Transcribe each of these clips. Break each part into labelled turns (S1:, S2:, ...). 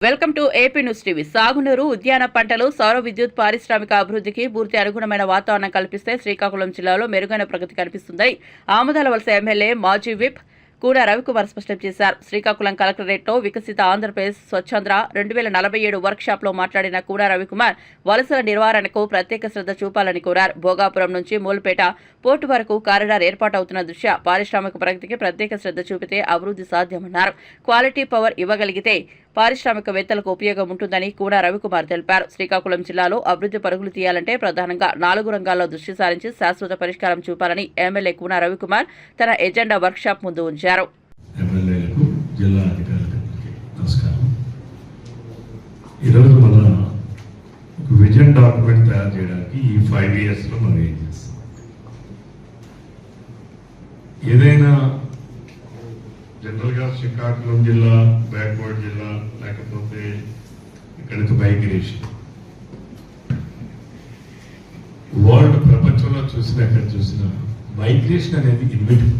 S1: Welcome to AP news TV. సాగునీరు ఉద్యాన పంటలు సౌర విద్యుత్ పారిశ్రామిక అభివృద్ధికి పూర్తి అనుగుణమైన వాతావరణం కల్పిస్తే శ్రీకాకుళం జిల్లాలో మెరుగైన ప్రగతి కనిపిస్తుందని ఆముదాల వలస ఎమ్మెల్యే మాజీ విప్ కూడా రవికుమార్ స్పష్టం చేశారు. శ్రీకాకుళం కలెక్టరేట్లో వికసిత ఆంధ్రప్రదేశ్ స్వచ్ఛంద్ర రెండు వేల నలభై ఏడు వర్క్షాప్లో మాట్లాడిన కూడా రవికుమార్ వలసల నివారణకు ప్రత్యేక శ్రద్ధ చూపాలని కోరారు. భోగాపురం నుంచి మూలపేట పోర్టు వరకు కారిడార్ ఏర్పాటవుతున్న దృష్ట్యా పారిశ్రామిక ప్రగతికి ప్రత్యేక శ్రద్ధ చూపితే అభివృద్ధి సాధ్యమన్నారు. క్వాలిటీ పవర్ ఇవ్వగలిగితే పారిశ్రామికవేత్తలకు ఉపయోగం ఉంటుందని కూడా రవికుమార్ తెలిపారు. శ్రీకాకుళం జిల్లాలో అభివృద్ధి పరుగులు తీయాలంటే ప్రధానంగా నాలుగు రంగాల్లో దృష్టి సారించి శాశ్వత పరిష్కారం చూపాలని ఎమ్మెల్యే కూన రవికుమార్ తన ఎజెండా వర్క్షాప్ ముందు ఉంచారు.
S2: ఈరోజు మన విజన్ డాక్యుమెంట్ తయారు చేయడానికి ఈ ఫైవ్ ఇయర్స్లో మనం ఏం చేస్తాం? ఏదైనా జనరల్గా శ్రీకాకుళం జిల్లా బ్యాక్వర్డ్ జిల్లా లేకపోతే ఇక్కడికి మైగ్రేషన్ వరల్డ్ ప్రపంచంలో చూసినా ఎక్కడ చూసినా మైగ్రేషన్ అనేది ఇన్విటబుల్.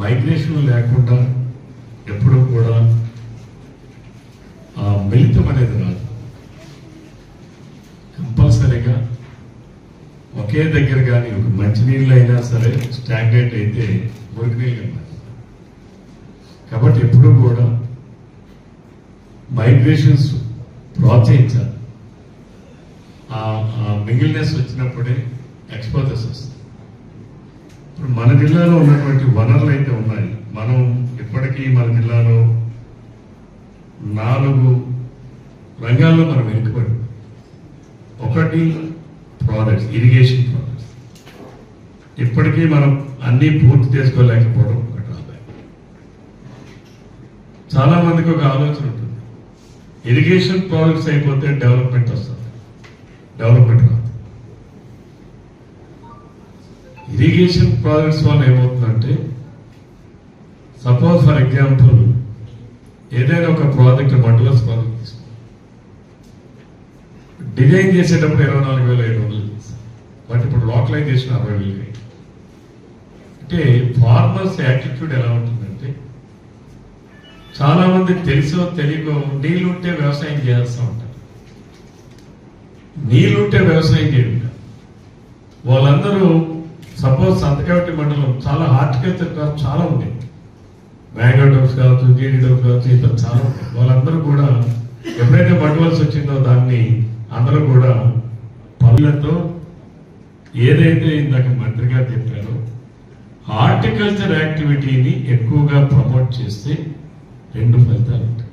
S2: మైగ్రేషన్ లేకుండా ఎప్పుడూ కూడా ఆ మిళితం అనేది రాదు కంపల్సరీగా ఒకే దగ్గర కానీ ఒక మంచినీళ్ళు అయినా సరే స్టాగ్నేట్ అయితే మురికి నీళ్ళు కాబట్టి ఎప్పుడూ కూడా మైగ్రేషన్స్ ప్రోత్సహించాలి. ఆ మిగిలినెస్ వచ్చినప్పుడే ఎక్స్పోజర్స్ వస్తుంది ఇప్పుడు మన జిల్లాలో ఉన్నటువంటి వనరులు అయితే ఉన్నాయి. మనం ఇప్పటికీ మన జిల్లాలో నాలుగు రంగాల్లో మనం వెనుకబడి ఒకటి ప్రాజెక్ట్స్ ఇరిగేషన్ ప్రాజెక్ట్స్ ఇప్పటికీ మనం అన్నీ పూర్తి చేసుకోలేకపోవడం ఒక డ్రాబ్యాక్ చాలా మందికి ఒక ఆలోచన ఉంటుంది. ఇరిగేషన్ ప్రాజెక్ట్స్ అయిపోతే డెవలప్మెంట్ వస్తుంది. డెవలప్మెంట్ రాదు ఇరిగేషన్ ప్రాజెక్ట్స్ వల్ల ఏమవుతుందంటే సపోజ్ ఫర్ ఎగ్జాంపుల్ ఏదైనా ఒక ప్రాజెక్ట్ మడ్యులస్ ప్రాజెక్ట్ డిజైన్ చేసేటప్పుడు ఇరవై నాలుగు వేల ఐదు వందలు అప్లై చేసిన అరవై వేలకి అంటే ఫార్మర్స్ యాటిట్యూడ్ ఎలా ఉంటుందంటే చాలా మంది తెలుసో తెలియకో నీళ్ళుంటే వ్యవసాయం చేయాల్సి ఉంటారు నీళ్ళుంటే వ్యవసాయం చేయడం. వాళ్ళందరూ సపోజ్ సంతకావటి మండలం చాలా హార్టికల్చర్ కాదు చాలా ఉంది. మ్యాంగో డోప్స్ కావచ్చు జీడి డోస్ కావచ్చు ఇతర చాలా ఉన్నాయి. వాళ్ళందరూ కూడా ఎప్పుడైతే పట్టువలసి వచ్చిందో దాన్ని అందరూ కూడా పనులతో ఏదైతే ఇందాక మంత్రి గారు చెప్పారో హార్టికల్చర్ యాక్టివిటీని ఎక్కువగా ప్రమోట్ చేస్తే రెండు ఫలితాలు ఉంటాయి.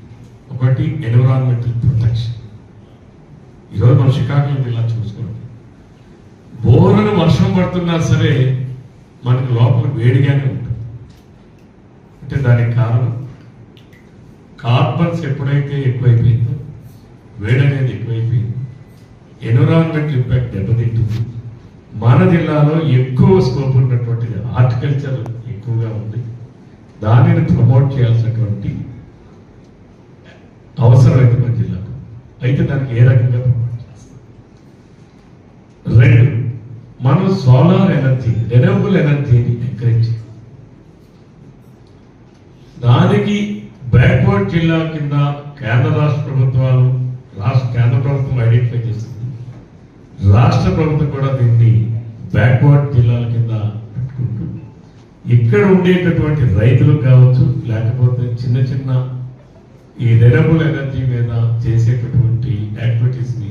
S2: ఒకటి ఎన్విరాన్మెంటల్ ప్రొటెక్షన్. ఈరోజు మనం శ్రీకాకుళం జిల్లా చూసుకోండి బోరును వర్షం పడుతున్నా సరే మనకి లోపల వేడిగానే ఉంటుంది. అంటే దానికి కారణం కార్బన్స్ ఎప్పుడైతే ఎక్కువైపోయిందో వేడి అనేది ఎక్కువైపోయింది. ఎన్విరాన్మెంట్ ఇంపాక్ట్ దెబ్బతింటుంది. మన జిల్లాలో ఎక్కువ స్కోప్ ఉన్నటువంటిది హార్టికల్చర్ ఎక్కువగా ఉంది. దానిని ప్రమోట్ చేయాల్సినటువంటి అవసరం అయితే మన జిల్లాకు. అయితే దానికి ఏ రకంగా ప్రమోట్ చేస్తాం? రెండు మనం సోలార్ ఎనర్జీ రెన్యూబుల్ ఎనర్జీని ఎంకరేజ్ దానికి బ్యాక్వర్డ్ జిల్లా కింద కేంద్ర రాష్ట్ర ప్రభుత్వాలు రాష్ట్ర కేంద్ర ప్రభుత్వం ఐడెంటిఫై చేస్తుంది. రాష్ట్ర ప్రభుత్వం కూడా దీన్ని బ్యాక్వర్డ్ జిల్లాల కింద పెట్టుకుంటూ ఇక్కడ ఉండేటటువంటి రైతులకు కావచ్చు లేకపోతే చిన్న చిన్న ఈ రెనబుల్ ఎనర్జీ మీద చేసేటటువంటి యాక్టివిటీస్ని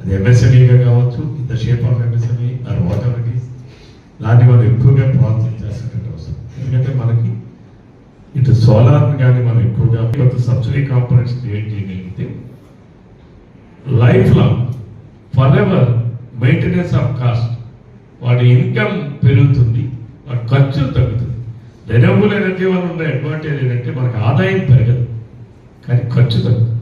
S2: అది ఎంఎస్ఎంఈగా కావచ్చు in the shape of MSME or whatever it is ఎక్కువగా ప్రోత్సహించాల్సినటువంటి అవసరం. ఎందుకంటే మనకి ఇటు సోలార్ కానీ మనం ఎక్కువగా కొంత సబ్సిడీ కాంపనెంట్స్ క్రియేట్ చేయగలిగితే life long forever maintenance of cost వాడి ఇన్కమ్ పెరుగుతుంది వాడి ఖర్చు తగ్గుతుంది. రెనబుల్ ఎనర్జీ వల్ల ఉన్న అడ్వాంటేజ్ ఏంటంటే మనకు ఆదాయం పెరగదు కానీ ఖర్చు తగ్గుతుంది.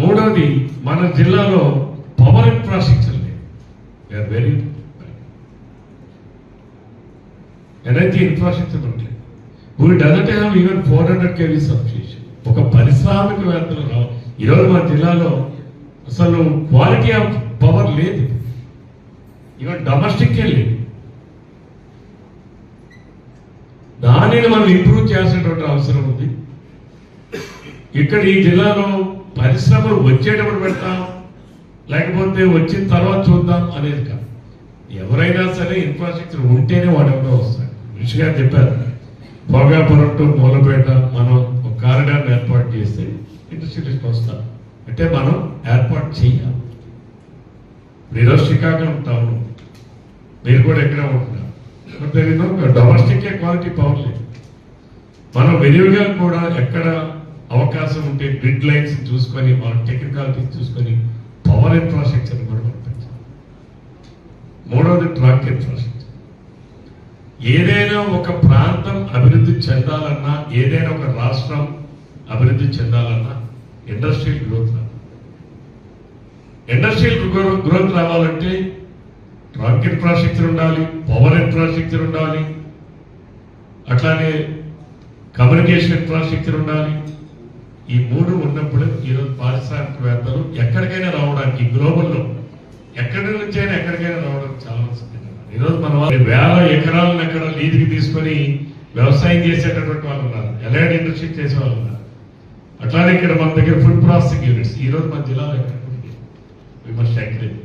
S2: మూడవది మన జిల్లాలో పవర్ ఇన్ఫ్రాస్ట్రక్చర్ లేదు. వెరీ ఎనర్జీ ఇన్ఫ్రాస్ట్రక్చర్ ఉంటాయి we doesn't have even four hundred KV substation ఒక పారిశ్రామికవేత్తలు రావు. ఈరోజు మన జిల్లాలో అసలు క్వాలిటీ ఆఫ్ పవర్ లేదు. ఈవెన్ డొమెస్టిక్కే లేదు. దానిని మనం ఇంప్రూవ్ చేయాల్సినటువంటి అవసరం ఉంది. ఇక్కడ ఈ జిల్లాలో పరిశ్రమలు వచ్చేటప్పుడు పెడతాం లేకపోతే వచ్చిన తర్వాత చూద్దాం అనేది కాదు. ఎవరైనా సరే ఇన్ఫ్రాస్ట్రక్చర్ ఉంటేనే వాడు ఎవరో వస్తాడు. ఋషి గారు చెప్పారు భోగాపురం టు మూలపేట మనం ఒక కారిడార్ ఏర్పాటు చేస్తే ఇండస్ట్రియలిస్ట్ వస్తారు అంటే మనం ఏర్పాటు చేయాలి. ఈరోజు శ్రీకాకుళం టౌన్ మీరు కూడా ఎక్కడ ఉంటున్నారు. డొమెస్టిక్ క్వాలిటీ పవర్ లేదు. మనం విరివిగా కూడా ఎక్కడ అవకాశం ఉంటే గ్రిడ్ లైన్స్ చూసుకొని మన టెక్నికాలిటీ చూసుకొని పవర్ ఇన్ఫ్రాస్ట్రక్చర్ కూడా పంపించాలి మూడవది ట్రాక్ ఇన్ఫ్రాస్ట్రక్చర్ ఏదైనా ఒక ప్రాంతం అభివృద్ధి చెందాలన్నా ఏదైనా ఒక రాష్ట్రం అభివృద్ధి చెందాలన్నా ఇండస్ట్రియల్ గ్రోత్ రావాలి. ఇండస్ట్రియల్ గ్రోత్ రావాలంటే ట్రాక్ ఇన్ఫ్రాస్ట్రక్చర్ ఉండాలి పవర్ ఇన్ఫ్రాస్ట్రక్చర్ ఉండాలి అట్లానే కమ్యూనికేషన్ ఇన్ఫ్రాస్ట్రక్చర్ ఉండాలి. ఈ మూడు ఉన్నప్పుడు ఈరోజు పారిశ్రామికవేత్తలు ఎక్కడికైనా రావడానికి గ్లోబల్లో ఎక్కడి నుంచైనా ఎక్కడికైనా రావడానికి చాలా మంది ఈరోజు మన వాళ్ళు వేల ఎకరాలను ఎక్కడ లీజుకి తీసుకొని వ్యవసాయం చేసేటటువంటి వాళ్ళు ఉన్నారు. ఎలైడ్ ఇండస్ట్రీ చేసే వాళ్ళు ఉన్నారు. అట్లానే ఇక్కడ మన దగ్గర ఫుడ్ ప్రాసెసింగ్ యూనిట్స్ ఈ రోజు మన జిల్లాలో ఎక్కడ వి మస్ట్ ఎంకరేజ్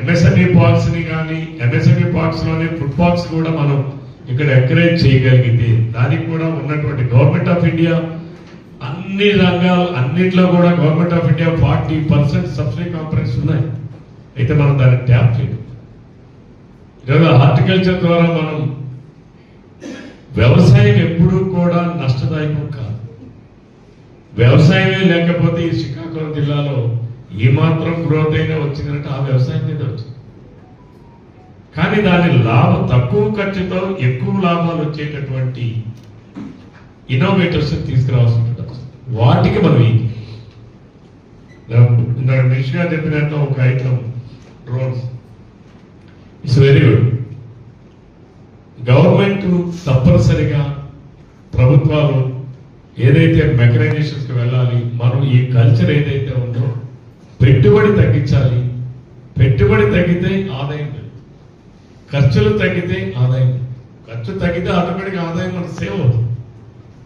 S2: ఎంఎస్ఎంఈ పార్క్స్ని కానీ ఎంఎస్ఎంఈ పార్క్స్లోనే ఫుడ్ పార్క్స్ కూడా మనం ఇక్కడ ఎంకరేజ్ చేయగలిగితే దానికి కూడా ఉన్నటువంటి గవర్నమెంట్ ఆఫ్ ఇండియా అన్ని రంగాలు అన్నిట్లో కూడా government of India forty percent subsidy components ఉన్నాయి. అయితే మనం దాన్ని ట్యాప్ చేయడం ఈరోజు హార్టికల్చర్ ద్వారా మనం వ్యవసాయం ఎప్పుడూ కూడా నష్టదాయకం వ్యవసాయమే లేకపోతే ఈ శ్రీకాకుళం జిల్లాలో ఈ మాత్రం గ్రోత్ అయినా వచ్చిందంటే ఆ వ్యవసాయం మీద వచ్చింది. కానీ దాని లాభం తక్కువ ఖర్చుతో ఎక్కువ లాభాలు వచ్చేటటువంటి ఇన్నోవేటర్స్ తీసుకురావాల్సి ఉంటుంది వాటికి మనం ఏం ఇందాక చెప్పినట్టు ఒక item drones it's very good government తప్పనిసరిగా ప్రభుత్వాలు ఏదైతే మెకనైజేషన్స్ వెళ్ళాలి మనం ఈ కల్చర్ ఏదైతే ఉందో పెట్టుబడి తగ్గించాలి. పెట్టుబడి తగ్గితే ఆదాయం ఖర్చులు తగ్గితే ఆదాయం ఖర్చు తగ్గితే ఆటోమేటిక్ ఆదాయం మనకు సేవ్ అవుతుంది.